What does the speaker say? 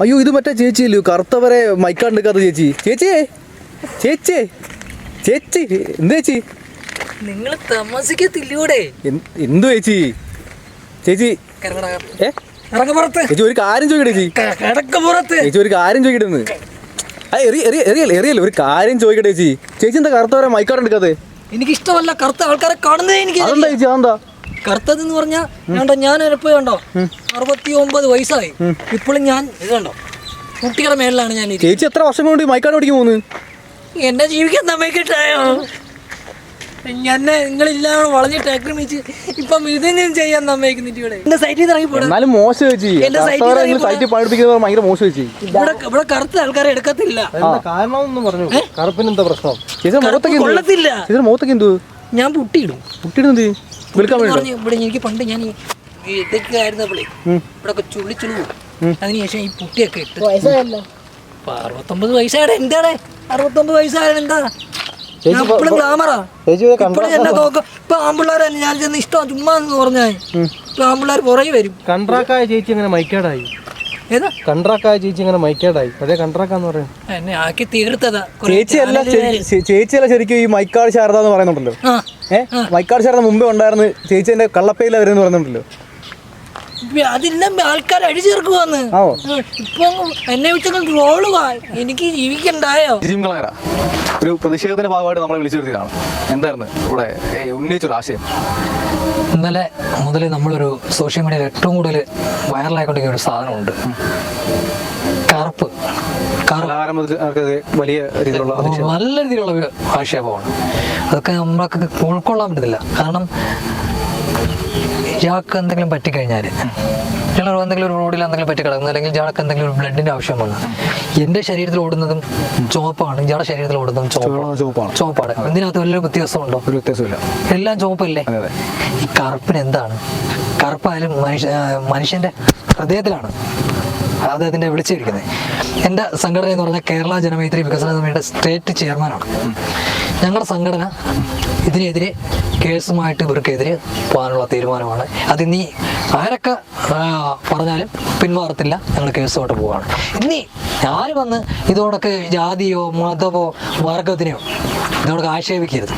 അയ്യോ ഇത് മറ്റേ ചേച്ചിയല്ലോ? കറുത്തവരെ മൈക്കാണ്ടെടുക്കാത്ത ചേച്ചി. ചേച്ചിയേ ചേച്ചി ചേച്ചി എന്ത് ചേച്ചി? നിങ്ങൾ താമസിക്കത്തില്ലൂടെ. എന്ത്- ചേച്ചി? ചേച്ചി ചേച്ചി ഒരു കാര്യം ചോദിക്കട്ടെ ചേച്ചി. ചേച്ചി ഒരു കാര്യം ചോദിക്കട്ടെ ആ എറി എറി എറിയല്ലേ ഒരു കാര്യം ചോദിക്കട്ടെ ചേച്ചി. ചേച്ചി എന്താ കറുത്തവരെ മൈക്കാണ്ടെടുക്കാതെ എനിക്ക് ഇഷ്ടമല്ല കറുത്ത ആൾക്കാരെ കാണുന്നേ എനിക്ക് അതെന്താ ചേച്ചി അതെന്താ? കറുത്തത് എന്ന് പറഞ്ഞാൽ കണ്ടോ ഞാൻ എപ്പോൾ കണ്ടോ അറുപത്തി ഒമ്പത് വയസ്സായി. ഇപ്പോഴും ഞാൻ ഇത് കണ്ടോ കുട്ടികളുടെ മേളിലാണ് ഞാൻ. ചേച്ചി എത്ര വർഷം കൊണ്ട് മൈക്കാട് ഓടിക്കാൻ എന്നെ ജീവിക്കാൻ നമ്മക്കിട്ടായോ എന്നെ നിങ്ങളില്ലാതെ വളഞ്ഞിട്ട് ആക്രമിച്ച് ഇപ്പം ഇതൊന്നും ചെയ്യാൻ നമ്മയ്ക്കുന്നിട്ട് ഇവിടെ. എന്റെ സൈറ്റിൽ നിന്ന് ഇറങ്ങി പോടാ. എന്നാലും മോശം ചേച്ചി. എന്റെ സൈറ്റിൽ കറുത്തവരെ ഇറങ്ങി നിങ്ങൾ സൈറ്റിൽ പണിപ്പിക്കുന്നത് ഭയങ്കര മോശം ഇവിടെ ഇവിടെ കറുത്ത ആൾക്കാരെ എടുക്കത്തില്ല. കാരണം ഒന്ന് പറഞ്ഞു. കറുപ്പിന് എന്താ പ്രശ്നം? കൊള്ളത്തില്ല. മുഖത്തൊക്കെ എന്തു? ഞാൻ പുട്ടിയിടും. കുട്ടിയിടുന്നത് ഇവിടെ എനിക്ക് പണ്ട് ഞാൻ ഈ ഈ ഇതൊക്കെ ആയിരുന്നപ്പോഴേ ഇവിടെ ഒക്കെ ചുള്ളി ചുള്ളു അതിനുശേഷം ഈ പുട്ടിയൊക്കെ ഇട്ട് ഇപ്പൊ അറുപത്തൊമ്പത് വയസ്സായുടെ എന്താണ് അറുപത്തൊമ്പത് വയസ്സായത് എന്താ? ഇപ്പോഴും ഗ്ലാമറാ ഇപ്പോഴും എന്നെ നോക്ക. ഇപ്പൊ ആമ്പിള്ളേരെ ഞാൻ ചെന്ന് ഇഷ്ടം ചുമ്മാ എന്ന് പറഞ്ഞാൽ ഇപ്പൊ ആമ്പിള്ളേർ പുറകെ വരും. ചേച്ചി മൈക്കേടായി. ഏതാ? കണ്ട്രാക്കായ ചേച്ചി ഇങ്ങനെ മൈക്കേടായി. അതേ കണ്ട്രാക്കാന്ന് പറയും. എന്നെ ആക്കി തീർത്തതാ. ചേച്ചിയല്ല ശരിക്കും ഈ മൈക്കാട് ശാരദ എന്ന് പറയുന്നുണ്ടല്ലോ. ഏഹ് വൈക്കാട് ചേർന്ന് മുമ്പേ ഉണ്ടായിരുന്നു ചേച്ചിന്റെ കള്ളപ്പയില വരുന്നു പറഞ്ഞിട്ടുണ്ടല്ലോ. അതെല്ലാം ആൾക്കാർ അടിച്ചേർക്കുവാന്ന് ഇപ്പൊ എന്നെ വെച്ചൊക്കെ ട്രോളുക എനിക്ക് ജീവിക്കണ്ടായോ? ഒരു പ്രതിഷേധത്തിന്റെ ഭാഗമായിട്ട് നമ്മളെ വിളിച്ചു എന്തായിരുന്നു ഇവിടെ ഉന്നയിച്ചൊരു ആശയം? ഇന്നലെ മുതൽ നമ്മളൊരു സോഷ്യൽ മീഡിയയിൽ ഏറ്റവും കൂടുതൽ വൈറലായിക്കൊണ്ടിരിക്കുന്ന ഒരു സാധനമുണ്ട്. കറുപ്പ്. വലിയ രീതിയിലുള്ള നല്ല രീതിയിലുള്ള ആക്ഷേപമാണ്. അതൊക്കെ നമ്മളൊക്കെ ഉൾക്കൊള്ളാൻ പറ്റത്തില്ല. കാരണം ഇയാൾക്ക് എന്തെങ്കിലും പറ്റിക്കഴിഞ്ഞാൽ ഇയാൾ എന്തെങ്കിലും ഒരു റോഡിൽ എന്തെങ്കിലും പറ്റി കിടക്കുന്നു അല്ലെങ്കിൽ ഇയാൾക്ക് എന്തെങ്കിലും ഒരു ബ്ലഡിന്റെ ആവശ്യം വന്നു. എന്റെ ശരീരത്തിൽ ഓടുന്നതും ചുവപ്പാണ് ഇയാളുടെ ശരീരത്തിൽ ഓടുന്നതും ചുവപ്പാണ് ചുവപ്പാണ്. ഇതിനകത്ത് വല്ല വ്യത്യാസമുണ്ടോ? ഒരു വ്യത്യാസമില്ല. എല്ലാം ചുവപ്പല്ലേ. ഈ കറുപ്പിന് എന്താണ്? കറുപ്പായാലും മനുഷ്യ മനുഷ്യന്റെ ഹൃദയത്തിലാണ്. അദ്ദേഹത്തിന്റെ വിളിച്ചിരിക്കുന്നത് എന്റെ സംഘടന എന്ന് പറഞ്ഞാൽ കേരള ജനമൈത്രി വികസന സമിതിയുടെ സ്റ്റേറ്റ് ചെയർമാനാണ്. ഞങ്ങളുടെ സംഘടന ഇതിനെതിരെ കേസുമായിട്ട് ഇവർക്കെതിരെ പോകാനുള്ള തീരുമാനമാണ്. അത് ഇനി ആരൊക്കെ പറഞ്ഞാലും പിന്മാറത്തില്ല ഞങ്ങൾ കേസുമായിട്ട് പോവാണ് ഇനി ആര് വന്ന് ഇതോടൊക്കെ ജാതിയോ മതമോ വർഗത്തിനെയോ ഇതോടൊക്കെ ആക്ഷേപിക്കരുത്.